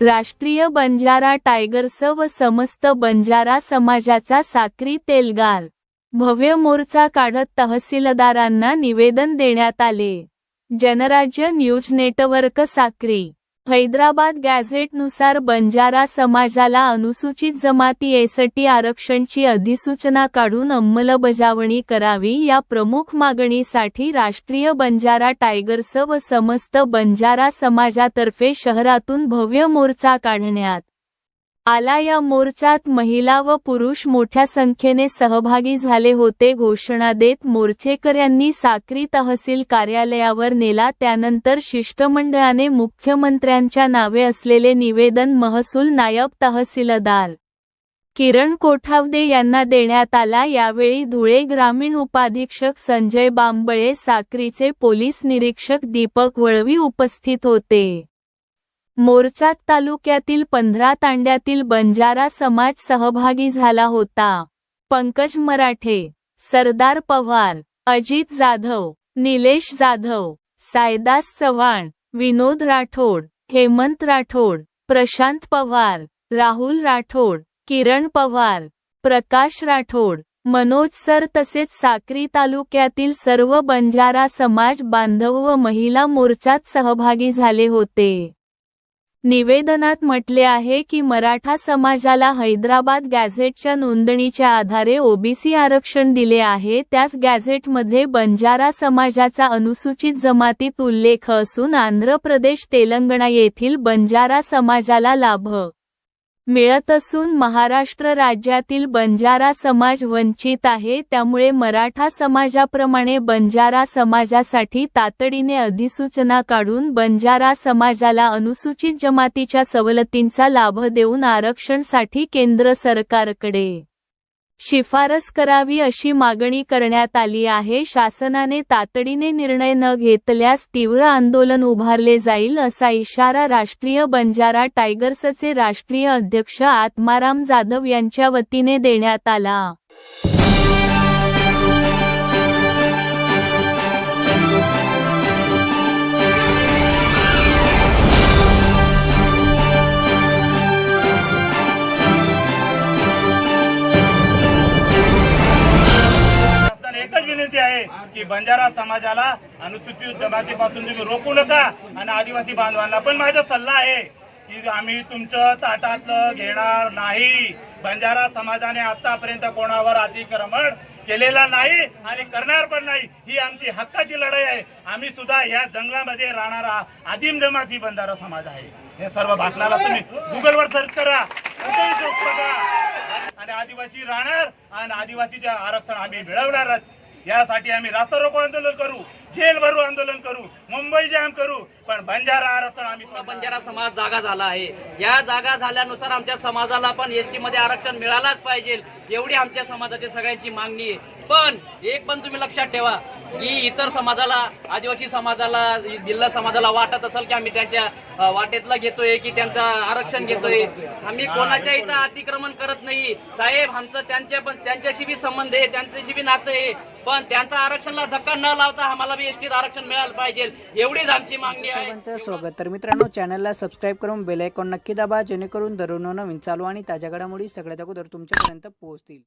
राष्ट्रीय बंजारा टायगर्स व समस्त बंजारा समाजाचा साक्री तेलगार. भव्य मोर्चा काढत तहसीलदारांना निवेदन देण्यात आले. Janrajya news network Sakri. Hyderabad गॅझेटनुसार बंजारा समाजाला अनुसूचित जमाती एसटी आरक्षणची अधिसूचना काढून अंमलबजावणी करावी या प्रमुख मागणीसाठी राष्ट्रीय बंजारा टायगर्स व समस्त बंजारा समाजातर्फे शहरातून भव्य मोर्चा काढण्यात आला या मोर्चात महिला व पुरुष मोठ्या संख्येने सहभागी झाले होते घोषणा देत मोर्चेकऱ्यांनी साक्री तहसील कार्यालयावर नेला. त्यानंतर शिष्टमंडळाने मुख्यमंत्र्यांच्या नावे असलेले निवेदन महसूल नायब तहसीलदार किरण कोठावदे यांना देण्यात आला. यावेळी धुळे ग्रामीण उपाधीक्षक संजय बांबळे साक्रीचे पोलीस निरीक्षक दीपक वळवी उपस्थित होते. मोर्चात तालुक्यातील पंधरा तांड्यातील बंजारा समाज सहभागी झाला होता. पंकज मराठे सरदार पवार अजित जाधव निलेश जाधव सायदास चव्हाण विनोद राठोड हेमंत राठोड प्रशांत पवार राहुल राठोड किरण पवार प्रकाश राठोड मनोज सर तसेच साक्री तालुक्यातील सर्व बंजारा समाज बांधव व महिला मोर्चात सहभागी झाले होते. निवेदनात म्हटले आहे की मराठा समाजाला हैदराबाद गॅझेटच्या नोंदणीच्या आधारे ओबीसी आरक्षण दिले आहे. त्याच गॅझेटमध्ये बंजारा समाजाचा अनुसूचित जमातीत उल्लेख असून आंध्र प्रदेश तेलंगणा येथील बंजारा समाजाला लाभ मिळत असून महाराष्ट्र राज्यातील बंजारा समाज वंचित आहे. त्यामुळे मराठा समाजाप्रमाणे बंजारा समाजासाठी तातडीने अधिसूचना काढून बंजारा समाजाला अनुसूचित जमातीच्या सवलतींचा लाभ देऊन आरक्षणसाठी केंद्र सरकारकडे शिफारस करावी अशी मागणी करण्यात आली आहे. शासनाने तातडीने निर्णय न घेतल्यास तीव्र आंदोलन उभारले जाईल असा इशारा राष्ट्रीय बंजारा टायगर्सचे राष्ट्रीय अध्यक्ष आत्माराम जाधव यांच्या वतीने देण्यात आला. की बंजारा समाजाला अनुसूचित जमातीपासून तुम्ही रोखू नका आणि आदिवासी बांधवांना पण माझा सल्ला आहे की आम्ही तुमचं ताटातलं घेणार नाही. बंजारा समाजाने आतापर्यंत कोणावर अतिक्रमण केलेला नाही आणि करणार पण नाही. ही आमची हक्काची लढाई आहे. आम्ही सुद्धा या जंगलामध्ये राहणारा आदिम जमाती बंजारा समाज आहे. हे सर्व भाषणाला तुम्ही गुगलवर सर्च करा. आणि आदिवासी राहणार आणि आदिवासीचे आरक्षण आम्ही मिळवणारच. यासाठी आम्ही रास्ता रोको आंदोलन करू जेल भरू आंदोलन करू मुंबई जाम करू पण बंजारा आरक्षण आम्ही बंजारा समाज जागा झाला आहे. या जागा झाल्यानुसार आमच्या समाजाला पण एसटी मध्ये आरक्षण मिळालाच पाहिजे. एवढी आमच्या समाजाची सगळ्यांची मागणी आहे. पण एक पण तुम्ही लक्षात ठेवा की इतर समाजाला आदिवासी समाजाला जिल्हा समाजाला वाटत असेल की आम्ही त्यांच्या वाटेतला घेतोय की त्यांचं आरक्षण घेतोय. आम्ही कोणाच्या इथं अतिक्रमण करत नाही. साहेब आमचं त्यांच्या पण त्यांच्याशी बी संबंध आहे त्यांच्याशी बी नातं आहे. पण त्यांचा आरक्षणला धक्का न लावता आम्हाला बी एसटीत आरक्षण मिळालं पाहिजे. एवढीच आमची मागणी आहे. स्वागत. तर मित्रांनो चॅनलला सबस्क्राईब करून बेल आयकॉन नक्की दाबा जेणेकरून दररोज नवीन चालू आणि ताज्या घडामोडी सगळ्यात अगोदर तुमच्यापर्यंत पोहोचतील.